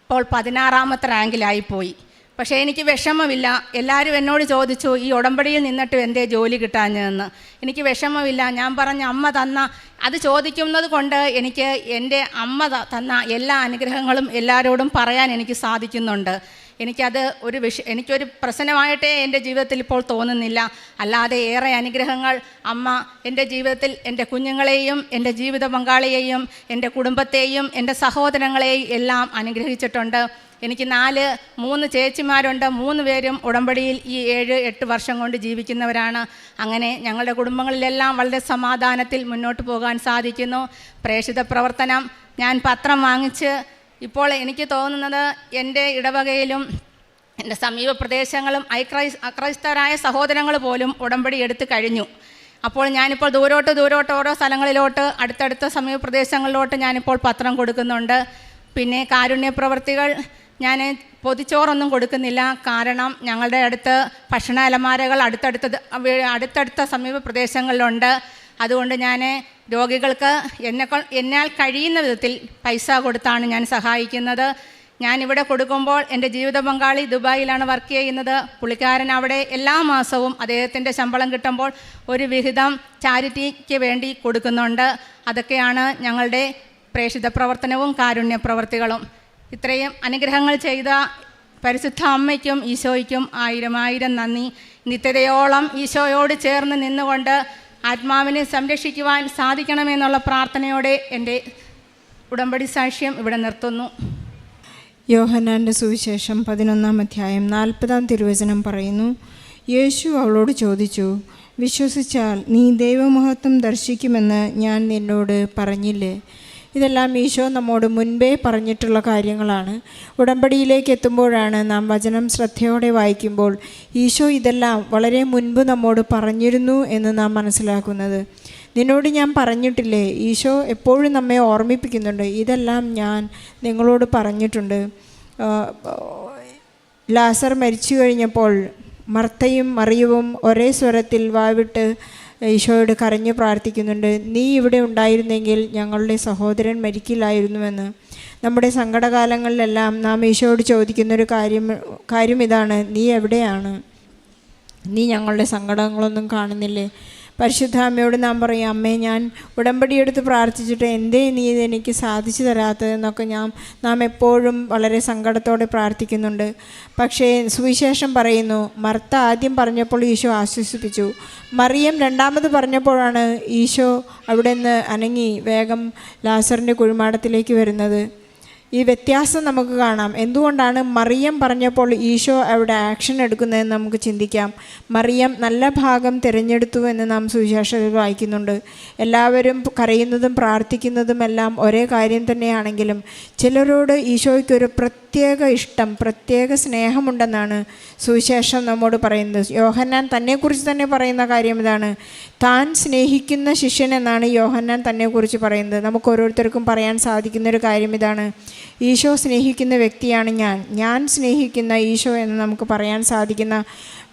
ഇപ്പോൾ പതിനാറാമത്തെ റാങ്കിലായിപ്പോയി പക്ഷേ എനിക്ക് വിഷമമില്ല. എല്ലാവരും എന്നോട് ചോദിച്ചു ഈ ഉടമ്പടിയിൽ നിന്നിട്ട് എന്തേ ജോലി കിട്ടാഞ്ഞതെന്ന്? എനിക്ക് വിഷമമില്ല. ഞാൻ പറഞ്ഞ അമ്മ തന്ന അത് ചോദിക്കുന്നത് കൊണ്ട് എനിക്ക് എന്റെ അമ്മ തന്ന എല്ലാ അനുഗ്രഹങ്ങളും എല്ലാവരോടും പറയാൻ എനിക്ക് സാധിക്കുന്നുണ്ട്. എനിക്കത് ഒരു വിഷ എനിക്കൊരു പ്രശ്നമായിട്ടേ എന്റെ ജീവിതത്തിൽ ഇപ്പോൾ തോന്നുന്നില്ല. അല്ലാതെ ഏറെ അനുഗ്രഹങ്ങൾ അമ്മ എന്റെ ജീവിതത്തിൽ എന്റെ കുഞ്ഞുങ്ങളെയും എന്റെ ജീവിത പങ്കാളിയെയും എന്റെ കുടുംബത്തെയും എന്റെ സഹോദരങ്ങളെയും എല്ലാം അനുഗ്രഹിച്ചിട്ടുണ്ട്. എനിക്ക് നാല് മൂന്ന് ചേച്ചിമാരുണ്ട്. മൂന്ന് പേരും ഉടമ്പടിയിൽ ഈ ഏഴ് എട്ട് വർഷം കൊണ്ട് ജീവിക്കുന്നവരാണ്. അങ്ങനെ ഞങ്ങളുടെ കുടുംബങ്ങളിലെല്ലാം വളരെ സമാധാനത്തിൽ മുന്നോട്ട് പോകാൻ സാധിക്കുന്നു. പ്രേക്ഷിത പ്രവർത്തനം ഞാൻ പത്രം വാങ്ങിച്ച് ഇപ്പോൾ എനിക്ക് തോന്നുന്നത് എന്റെ ഇടവകയിലും എന്റെ സമീപ പ്രദേശങ്ങളും ഐക്രൈസ് അക്രൈസ്തരായ സഹോദരങ്ങൾ പോലും ഉടമ്പടി എടുത്തു കഴിഞ്ഞു. അപ്പോൾ ഞാനിപ്പോൾ ദൂരോട്ട് ദൂരോട്ട് ഓരോ സ്ഥലങ്ങളിലോട്ട് അടുത്തടുത്ത സമീപ പ്രദേശങ്ങളിലോട്ട് ഞാനിപ്പോൾ പത്രം കൊടുക്കുന്നുണ്ട്. പിന്നെ കാരുണ്യ പ്രവർത്തികൾ ഞാൻ പൊതിച്ചോറൊന്നും കൊടുക്കുന്നില്ല. കാരണം ഞങ്ങളുടെ അടുത്ത് ഭക്ഷണ അലമാരകൾ അടുത്തടുത്ത അടുത്തടുത്ത സമീപ പ്രദേശങ്ങളിലുണ്ട്. അതുകൊണ്ട് ഞാൻ രോഗികൾക്ക് എന്നെ എന്നാൽ കഴിയുന്ന വിധത്തിൽ പൈസ കൊടുത്താണ് ഞാൻ സഹായിക്കുന്നത്. ഞാൻ ഇവിടെ കൊടുക്കുമ്പോൾ എന്റെ ജീവിത പങ്കാളി ദുബായിലാണ് വർക്ക് ചെയ്യുന്നത്. പുള്ളിക്കാരൻ അവിടെ എല്ലാ മാസവും അദ്ദേഹത്തിന്റെ ശമ്പളം കിട്ടുമ്പോൾ ഒരു വിഹിതം ചാരിറ്റിക്ക് വേണ്ടി കൊടുക്കുന്നുണ്ട്. അതൊക്കെയാണ് ഞങ്ങളുടെ പ്രേക്ഷിത പ്രവർത്തനവും കാരുണ്യ പ്രവർത്തികളും. ഇത്രയും അനുഗ്രഹങ്ങൾ ചെയ്ത പരിശുദ്ധ അമ്മയ്ക്കും ഈശോയ്ക്കും ആയിരം ആയിരം നന്ദി. നിത്യതയോളം ഈശോയോട് ചേർന്ന് നിന്നുകൊണ്ട് ആത്മാവിനെ സംരക്ഷിക്കുവാൻ സാധിക്കണമെന്നുള്ള പ്രാർത്ഥനയോടെ എന്റെ ഉടമ്പടി സാക്ഷ്യം ഇവിടെ നിർത്തുന്നു. യോഹനാന്റെ സുവിശേഷം പതിനൊന്നാം അധ്യായം നാൽപ്പതാം തിരുവചനം പറയുന്നു. യേശു അവളോട് ചോദിച്ചു വിശ്വസിച്ചാൽ നീ ദൈവമഹത്വം ദർശിക്കുമെന്ന് ഞാൻ നിന്നോട് പറഞ്ഞില്ലേ? ഇതെല്ലാം ഈശോ നമ്മോട് മുൻപേ പറഞ്ഞിട്ടുള്ള കാര്യങ്ങളാണ്. ഉടമ്പടിയിലേക്ക് എത്തുമ്പോഴാണ് നാം വചനം ശ്രദ്ധയോടെ വായിക്കുമ്പോൾ ഈശോ ഇതെല്ലാം വളരെ മുൻപ് നമ്മോട് പറഞ്ഞിരുന്നു എന്ന് നാം മനസ്സിലാക്കുന്നത്. നിന്നോട് ഞാൻ പറഞ്ഞിട്ടില്ലേ? ഈശോ എപ്പോഴും നമ്മെ ഓർമ്മിപ്പിക്കുന്നുണ്ട്. ഇതെല്ലാം ഞാൻ നിങ്ങളോട് പറഞ്ഞിട്ടുണ്ട്. ലാസർ മരിച്ചു കഴിഞ്ഞപ്പോൾ മർത്തയും മറിയവും ഒരേ സ്വരത്തിൽ വാവിട്ട് ഈശോയോട് കരഞ്ഞു പ്രാർത്ഥിക്കുന്നുണ്ട്. നീ ഇവിടെ ഉണ്ടായിരുന്നെങ്കിൽ ഞങ്ങളുടെ സഹോദരൻ മരിക്കില്ലായിരുന്നുവെന്ന്. നമ്മുടെ സങ്കടകാലങ്ങളിലെല്ലാം നാം ഈശോയോട് ചോദിക്കുന്നൊരു കാര്യം കാര്യം ഇതാണ്. നീ എവിടെയാണ്? നീ ഞങ്ങളുടെ സങ്കടങ്ങളൊന്നും കാണുന്നില്ലേ? പരിശുദ്ധ അമ്മയോട് നാം പറയും അമ്മേ ഞാൻ ഉടമ്പടിയെടുത്ത് പ്രാർത്ഥിച്ചിട്ട് എന്തേ നീ ഇത് എനിക്ക് സാധിച്ചു തരാത്തതെന്നൊക്കെ ഞാൻ നാം എപ്പോഴും വളരെ സങ്കടത്തോടെ പ്രാർത്ഥിക്കുന്നുണ്ട്. പക്ഷേ സുവിശേഷം പറയുന്നു മർത്ത ആദ്യം പറഞ്ഞപ്പോൾ ഈശോ ആശ്വസിപ്പിച്ചു. മറിയം രണ്ടാമത് പറഞ്ഞപ്പോഴാണ് ഈശോ അവിടെ നിന്ന് അനങ്ങി വേഗം ലാസറിന്റെ കുഴിമാടത്തിലേക്ക് വരുന്നത്. ഈ വ്യത്യാസം നമുക്ക് കാണാം. എന്തുകൊണ്ടാണ് മറിയം പറഞ്ഞപ്പോൾ ഈശോ അവിടെ ആക്ഷൻ എടുക്കുന്നതെന്ന് നമുക്ക് ചിന്തിക്കാം. മറിയം നല്ല ഭാഗം തിരഞ്ഞെടുത്തു എന്ന് നാം സുവിശേഷത്തിൽ വായിക്കുന്നുണ്ട്. എല്ലാവരും കരയുന്നതും പ്രാർത്ഥിക്കുന്നതും എല്ലാം ഒരേ കാര്യം തന്നെയാണെങ്കിലും ചിലരോട് ഈശോയ്ക്കൊരു പ്രത്യേക ഇഷ്ടം പ്രത്യേക സ്നേഹമുണ്ടെന്നാണ് സുവിശേഷം നമ്മോട് പറയുന്നത്. യോഹന്നാൻ തന്നെക്കുറിച്ച് തന്നെ പറയുന്ന കാര്യം ഇതാണ്. താൻ സ്നേഹിക്കുന്ന ശിഷ്യൻ എന്നാണ് യോഹന്നാൻ തന്നെക്കുറിച്ച് പറയുന്നത്. നമുക്ക് ഓരോരുത്തർക്കും പറയാൻ സാധിക്കുന്ന ഒരു കാര്യം ഇതാണ്. ഈശോ സ്നേഹിക്കുന്ന വ്യക്തിയാണ് ഞാൻ. ഞാൻ സ്നേഹിക്കുന്ന ഈശോ എന്ന് നമുക്ക് പറയാൻ സാധിക്കുന്ന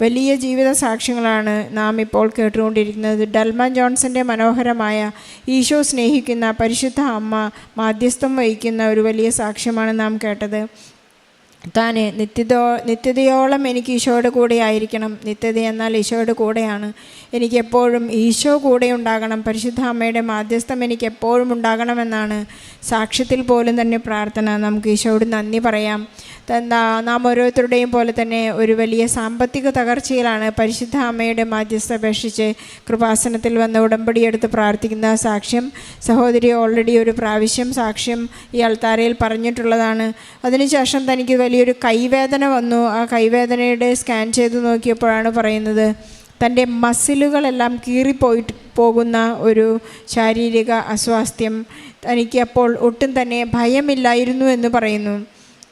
വലിയ ജീവിത സാക്ഷ്യങ്ങളാണ് നാം ഇപ്പോൾ കേട്ടുകൊണ്ടിരിക്കുന്നത്. ഡൽമാൻ ജോൺസന്റെ മനോഹരമായ ഈശോ സ്നേഹിക്കുന്ന പരിശുദ്ധ അമ്മ മാധ്യസ്ഥം വഹിക്കുന്ന ഒരു വലിയ സാക്ഷ്യമാണ് നാം കേട്ടത്. താൻ നിത്യതോ നിത്യതയോളം എനിക്ക് ഈശോയുടെ കൂടെ ആയിരിക്കണം. നിത്യത എന്നാൽ ഈശോയുടെ കൂടെയാണ്. എനിക്ക് എപ്പോഴും ഈശോ കൂടെ ഉണ്ടാകണം. പരിശുദ്ധ അമ്മയുടെ മാധ്യസ്ഥം എനിക്ക് എപ്പോഴും ഉണ്ടാകണമെന്നാണ് സാക്ഷ്യത്തിൽ പോലും തന്നെ പ്രാർത്ഥന. നമുക്ക് ഈശോയോട് നന്ദി പറയാം. നാം ഓരോരുത്തരുടെയും പോലെ തന്നെ ഒരു വലിയ സാമ്പത്തിക തകർച്ചയിലാണ് പരിശുദ്ധ അമ്മയുടെ മാധ്യസ്ഥ അപേക്ഷിച്ച് കൃപാസനത്തിൽ വന്ന് ഉടമ്പടിയെടുത്ത് പ്രാർത്ഥിക്കുന്ന സാക്ഷ്യം. സഹോദരി ഓൾറെഡി ഒരു പ്രാവശ്യം സാക്ഷ്യം ഈ അൾത്താരയിൽ പറഞ്ഞിട്ടുള്ളതാണ്. അതിനുശേഷം തനിക്ക് വലിയൊരു കൈവേദന വന്നു. ആ കൈവേദനയുടെ സ്കാൻ ചെയ്ത് നോക്കിയപ്പോഴാണ് പറയുന്നത് തന്റെ മസിലുകളെല്ലാം കീറിപ്പോയിട്ട് പോകുന്ന ഒരു ശാരീരിക അസ്വാസ്ഥ്യം തനിക്ക് അപ്പോൾ ഒട്ടും തന്നെ ഭയമില്ലായിരുന്നു എന്ന് പറയുന്നു.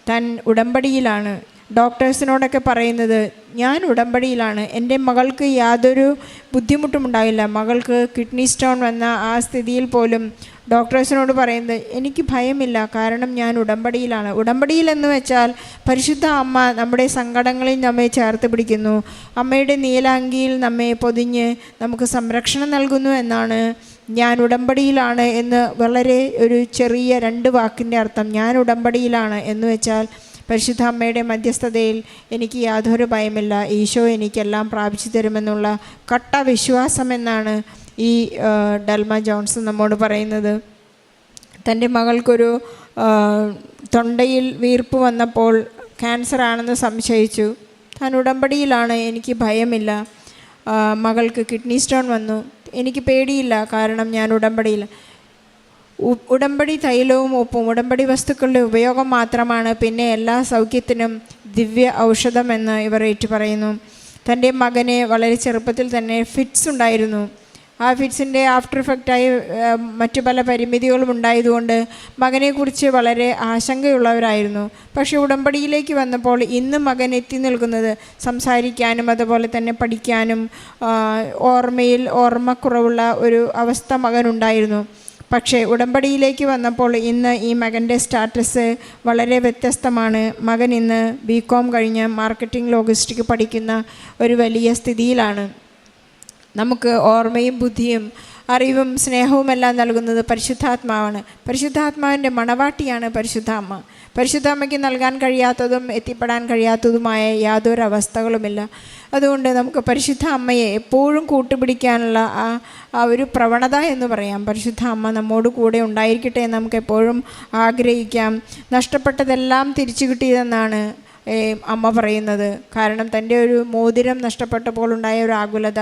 താൻ ഉടമ്പടിയിലാണ്. ഡോക്ടേഴ്സിനോടൊക്കെ പറയുന്നത് ഞാൻ ഉടമ്പടിയിലാണ്. എന്റെ മകൾക്ക് യാതൊരു ബുദ്ധിമുട്ടും ഉണ്ടായില്ല. മകൾക്ക് കിഡ്നി സ്റ്റോൺ വന്ന ആ സ്ഥിതിയിൽ പോലും ഡോക്ടേഴ്സിനോട് പറയുന്നത് എനിക്ക് ഭയമില്ല. കാരണം ഞാൻ ഉടമ്പടിയിലാണ്. ഉടമ്പടിയിലെന്ന് വെച്ചാൽ പരിശുദ്ധ അമ്മ നമ്മുടെ സങ്കടങ്ങളിൽ നമ്മെ ചേർത്ത് പിടിക്കുന്നു. അമ്മയുടെ നീലാങ്കിയിൽ നമ്മെ പൊതിഞ്ഞ് നമുക്ക് സംരക്ഷണം നൽകുന്നു എന്നാണ് ഞാൻ ഉടമ്പടിയിലാണ് എന്ന് വളരെ ഒരു ചെറിയ രണ്ട് വാക്കിന്റെ അർത്ഥം. ഞാൻ ഉടമ്പടിയിലാണ് എന്ന് വെച്ചാൽ പരിശുദ്ധ അമ്മയുടെ മധ്യസ്ഥതയിൽ എനിക്ക് യാതൊരു ഭയമില്ല. ഈശോ എനിക്കെല്ലാം പ്രാപിച്ചു തരുമെന്നുള്ള കട്ട വിശ്വാസം എന്നാണ് ഈ ഡൽമ ജോൺസൺ നമ്മോട് പറയുന്നത്. തന്റെ മകൾക്കൊരു തൊണ്ടയിൽ വീർപ്പ് വന്നപ്പോൾ ക്യാൻസർ ആണെന്ന് സംശയിച്ചു. താൻ ഉടമ്പടിയിലാണ് എനിക്ക് ഭയമില്ല. മകൾക്ക് കിഡ്നി സ്റ്റോൺ വന്നു. എനിക്ക് പേടിയില്ല കാരണം ഞാൻ ഉടമ്പടിയില്ല ഉടമ്പടി തൈലവും ഉപ്പും ഉടമ്പടി വസ്തുക്കളുടെ ഉപയോഗം മാത്രമാണ് പിന്നെ എല്ലാ സൗഖ്യത്തിനും ദിവ്യ ഔഷധമെന്ന് ഇവർ ഏറ്റു പറയുന്നു തന്റെ മകന് വളരെ ചെറുപ്പത്തിൽ തന്നെ ഫിറ്റ്സ് ഉണ്ടായിരുന്നു. ആ ഫിറ്റ്സിന്റെ ആഫ്റ്റർ ഇഫക്റ്റായി മറ്റു പല പരിമിതികളും ഉണ്ടായതുകൊണ്ട് മകനെക്കുറിച്ച് വളരെ ആശങ്കയുള്ളവരായിരുന്നു. പക്ഷേ ഉടമ്പടിയിലേക്ക് വന്നപ്പോൾ ഇന്ന് മകൻ എത്തി നിൽക്കുന്നത് സംസാരിക്കാനും അതുപോലെ തന്നെ പഠിക്കാനും ഓർമ്മയിൽ ഓർമ്മക്കുറവുള്ള ഒരു അവസ്ഥ മകനുണ്ടായിരുന്നു. പക്ഷേ ഉടമ്പടിയിലേക്ക് വന്നപ്പോൾ ഇന്ന് ഈ മകന്റെ സ്റ്റാറ്റസ് വളരെ വ്യത്യസ്തമാണ്. മകൻ ഇന്ന് ബി കോം കഴിഞ്ഞ് മാർക്കറ്റിംഗ് ലോജിസ്റ്റിക് പഠിക്കുന്ന ഒരു വലിയ സ്ഥിതിയിലാണ്. നമുക്ക് ഓർമ്മയും ബുദ്ധിയും അറിവും സ്നേഹവും എല്ലാം നൽകുന്നത് പരിശുദ്ധാത്മാവാണ്. പരിശുദ്ധാത്മാവിന്റെ മണവാട്ടിയാണ് പരിശുദ്ധാമ്മ പരിശുദ്ധാമ്മയ്ക്ക് നൽകാൻ കഴിയാത്തതും എത്തിപ്പെടാൻ കഴിയാത്തതുമായ യാതൊരു അവസ്ഥകളുമില്ല അതുകൊണ്ട് നമുക്ക് പരിശുദ്ധ അമ്മയെ എപ്പോഴും കൂട്ടുപിടിക്കാനുള്ള ആ ആ ഒരു പ്രവണത എന്ന് പറയാം. പരിശുദ്ധ അമ്മ നമ്മോട് കൂടെ ഉണ്ടായിരിക്കട്ടെ എന്ന് നമുക്ക് എപ്പോഴും ആഗ്രഹിക്കാം. നഷ്ടപ്പെട്ടതെല്ലാം തിരിച്ചു കിട്ടിയതെന്നാണ് അമ്മ പറയുന്നത്. കാരണം തന്റെ ഒരു മോതിരം നഷ്ടപ്പെട്ടപ്പോൾ ഉണ്ടായ ഒരു ആകുലത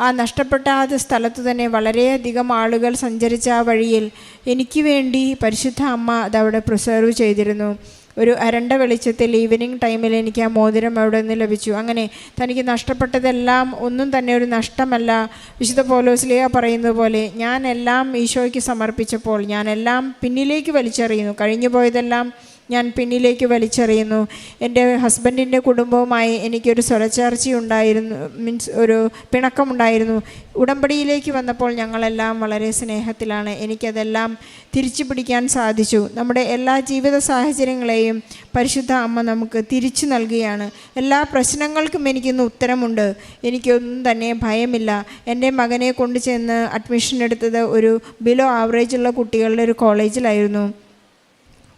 ആ നഷ്ടപ്പെട്ട ആ സ്ഥലത്ത് തന്നെ വളരെയധികം ആളുകൾ സഞ്ചരിച്ച ആ വഴിയിൽ എനിക്ക് വേണ്ടി പരിശുദ്ധ അമ്മ അതവിടെ പ്രിസർവ് ചെയ്തിരുന്നു. ഒരു അരണ്ട വെളിച്ചത്തിൽ ഈവനിങ് ടൈമിൽ എനിക്ക് ആ മോതിരം അവിടെ നിന്ന് ലഭിച്ചു. അങ്ങനെ തനിക്ക് നഷ്ടപ്പെട്ടതെല്ലാം ഒന്നും തന്നെ ഒരു നഷ്ടമല്ല. വിശുദ്ധ പോലോസ്ലിയ പറയുന്നത് പോലെ ഞാൻ എല്ലാം ഈശോയ്ക്ക് സമർപ്പിച്ചപ്പോൾ ഞാനെല്ലാം പിന്നിലേക്ക് വലിച്ചെറിയുന്നു. കഴിഞ്ഞു പോയതെല്ലാം ഞാൻ പിന്നിലേക്ക് വലിച്ചെറിയുന്നു. എന്റെ ഹസ്ബൻഡിന്റെ കുടുംബവുമായി എനിക്കൊരു സ്വരച്ചേർച്ച ഉണ്ടായിരുന്നു മീൻസ് ഒരു പിണക്കമുണ്ടായിരുന്നു. ഉടമ്പടിയിലേക്ക് വന്നപ്പോൾ ഞങ്ങളെല്ലാം വളരെ സ്നേഹത്തിലാണ്. എനിക്കതെല്ലാം തിരിച്ചു പിടിക്കാൻ സാധിച്ചു. നമ്മുടെ എല്ലാ ജീവിത സാഹചര്യങ്ങളെയും പരിശുദ്ധ അമ്മ നമുക്ക് തിരിച്ചു നൽകുകയാണ്. എല്ലാ പ്രശ്നങ്ങൾക്കും എനിക്കിന്ന് ഉത്തരമുണ്ട്. എനിക്കൊന്നും തന്നെ ഭയമില്ല. എന്റെ മകനെ കൊണ്ടുചെന്ന് അഡ്മിഷൻ എടുത്തത് ഒരു ബിലോ ആവറേജുള്ള കുട്ടികളുടെ ഒരു കോളേജിലായിരുന്നു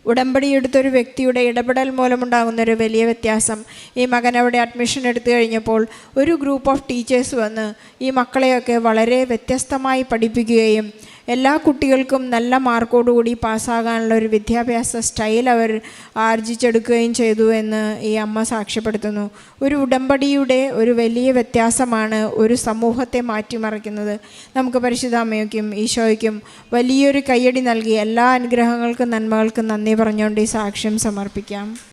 ഉടമ്പടി എടുത്തൊരു വ്യക്തിയുടെ ഇടപെടൽ മൂലമുണ്ടാകുന്ന ഒരു വലിയ വ്യത്യാസം. ഈ മകൻ അവിടെ അഡ്മിഷൻ എടുത്തു കഴിഞ്ഞപ്പോൾ ഒരു ഗ്രൂപ്പ് ഓഫ് ടീച്ചേഴ്സ് വന്ന് ഈ മക്കളെയൊക്കെ വളരെ വ്യത്യസ്തമായി പഠിപ്പിക്കുകയും എല്ലാ കുട്ടികൾക്കും നല്ല മാർക്കോടുകൂടി പാസ്സാകാനുള്ള ഒരു വിദ്യാഭ്യാസ സ്റ്റൈൽ അവർ ആർജിച്ചെടുക്കുകയും ചെയ്തു എന്ന് ഈ അമ്മ സാക്ഷ്യപ്പെടുത്തുന്നു. ഒരു ഉടമ്പടിയുടെ ഒരു വലിയ വ്യത്യാസമാണ് ഒരു സമൂഹത്തെ മാറ്റിമറിക്കുന്നത്. നമുക്ക് പരിശുദ്ധ അമ്മയ്ക്കും ഈശോയ്ക്കും വലിയൊരു കയ്യടി നൽകി എല്ലാ അനുഗ്രഹങ്ങൾക്കും നന്മകൾക്കും നന്ദി പറഞ്ഞുകൊണ്ട് ഈ സാക്ഷ്യം സമർപ്പിക്കാം.